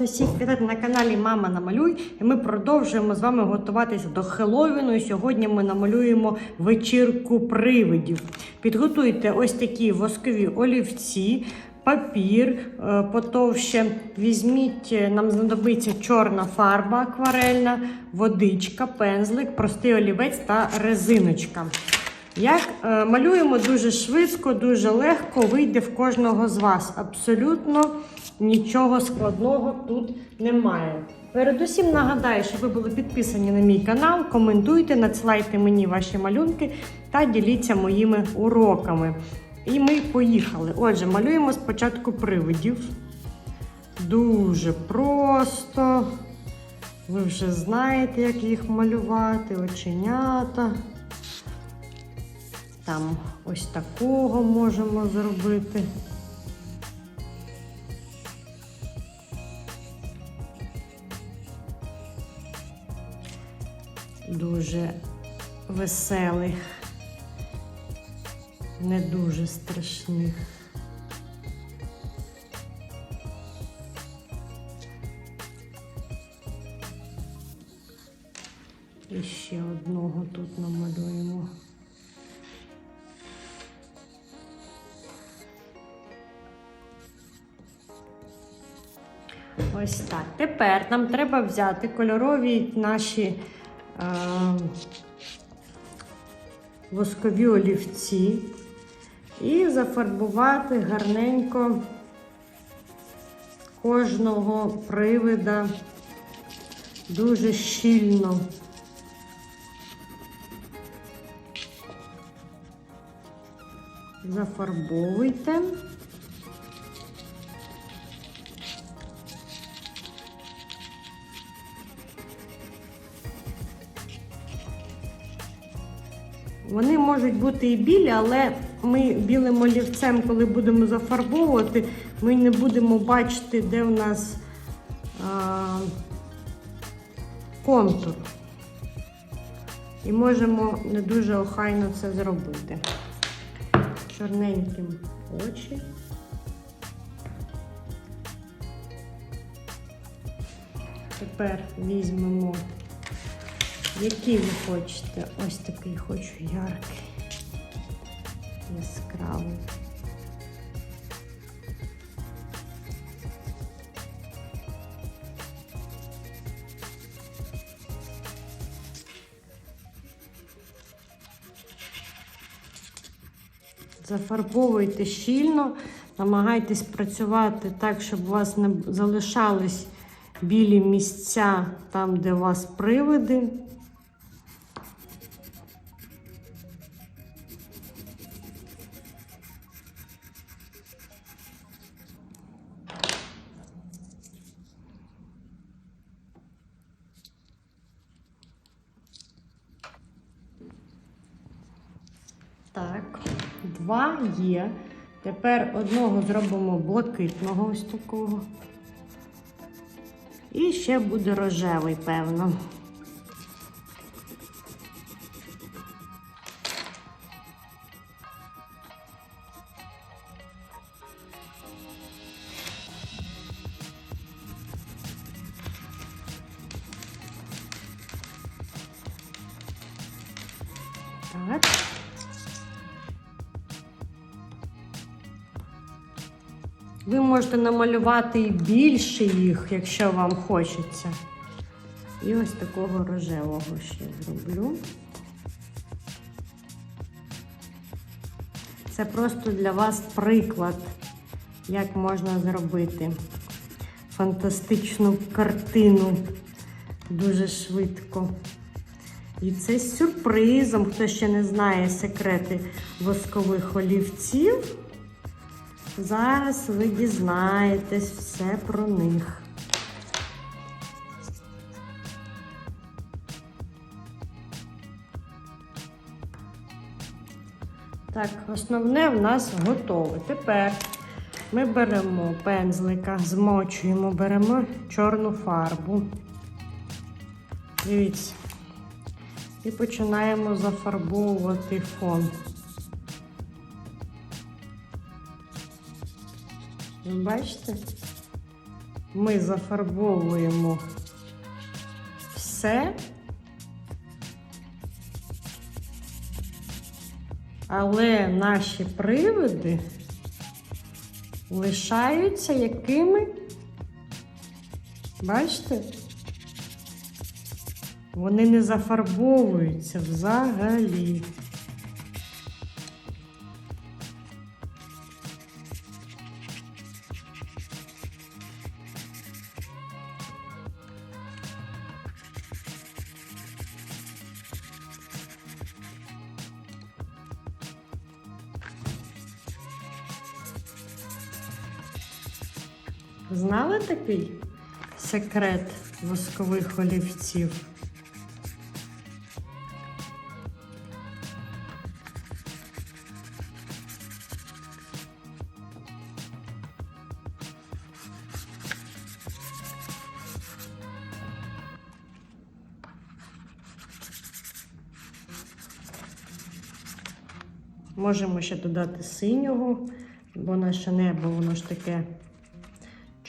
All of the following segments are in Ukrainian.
вас усіх вітати на каналі Мама Намалюй. І ми продовжуємо з вами готуватися до Хеллоуіну. І сьогодні ми намалюємо вечірку привидів. Підготуйте ось такі воскові олівці, папір е, потовще. Візьміть, е, нам знадобиться чорна фарба акварельна, водичка, пензлик, простий олівець та резиночка. Як е, малюємо дуже швидко, дуже легко, вийде в кожного з вас. Абсолютно нічого складного тут немає. Передусім нагадаю, що ви були підписані на мій канал, коментуйте, надсилайте мені ваші малюнки та діліться моїми уроками. І ми поїхали. Отже, малюємо спочатку привидів. Дуже просто. Ви вже знаєте, як їх малювати, оченята. Там ось такого можемо зробити. Дуже веселих, не дуже страшних. І ще одного тут намалюємо. Ось так. Тепер нам треба взяти кольорові наші е, воскові олівці і зафарбувати гарненько кожного привида дуже щільно. Зафарбовуйте. Можуть бути і білі, але ми білим олівцем, коли будемо зафарбовувати, ми не будемо бачити, де в нас а, контур. І можемо не дуже охайно це зробити. Чорненьким очі. Тепер візьмемо який ви хочете? Ось такий хочу яркий, яскравий. Зафарбовуйте щільно, намагайтесь працювати так, щоб у вас не залишались білі місця там, де у вас привиди. Так, два є. Тепер одного зробимо блакитного ось такого. І ще буде рожевий, певно. Так. Ви можете намалювати і більше їх, якщо вам хочеться. І ось такого рожевого ще зроблю. Це просто для вас приклад, як можна зробити фантастичну картину дуже швидко. І це з сюрпризом, хто ще не знає секрети воскових олівців. Зараз ви дізнаєтесь все про них. Так, основне в нас готове. Тепер ми беремо пензлика, змочуємо, беремо чорну фарбу. Дивіться. І починаємо зафарбовувати фон. Бачите? ми зафарбовуємо все. Але наші приводи лишаються якими? Бачите? Вони не зафарбовуються взагалі. Знали такий секрет воскових олівців? Можемо ще додати синього, бо наше небо, воно ж таке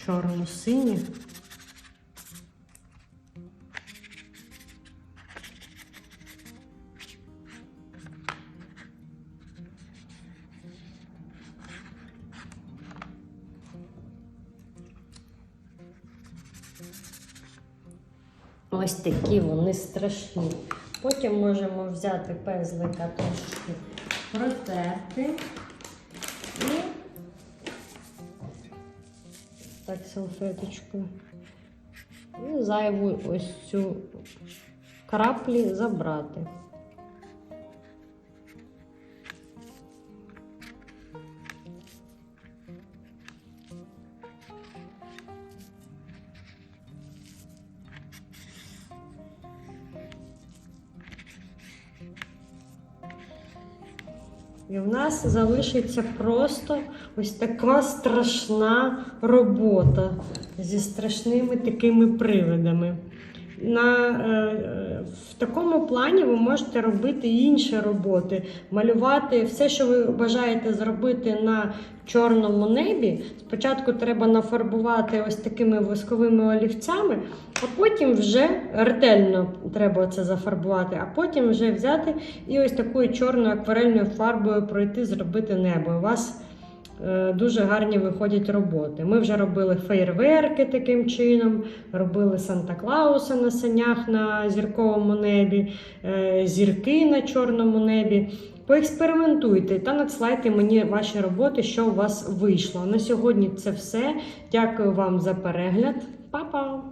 чорно-синє. Ось такі вони страшні. Потім можемо взяти пензлика трошки протерти і так салфеточкою. І зайву ось цю краплі забрати. І в нас залишиться просто ось така страшна робота зі страшними такими привидами. На, е, в такому плані ви можете робити інші роботи, малювати все, що ви бажаєте зробити на чорному небі. Спочатку треба нафарбувати ось такими восковими олівцями, а потім вже ретельно треба це зафарбувати, а потім вже взяти і ось такою чорною акварельною фарбою пройти, зробити небо. У вас дуже гарні виходять роботи. Ми вже робили фейерверки таким чином, робили Санта-Клауса на санях на зірковому небі, е, зірки на чорному небі. Поекспериментуйте та надсилайте мені ваші роботи, що у вас вийшло. На сьогодні це все. Дякую вам за перегляд. Па-па!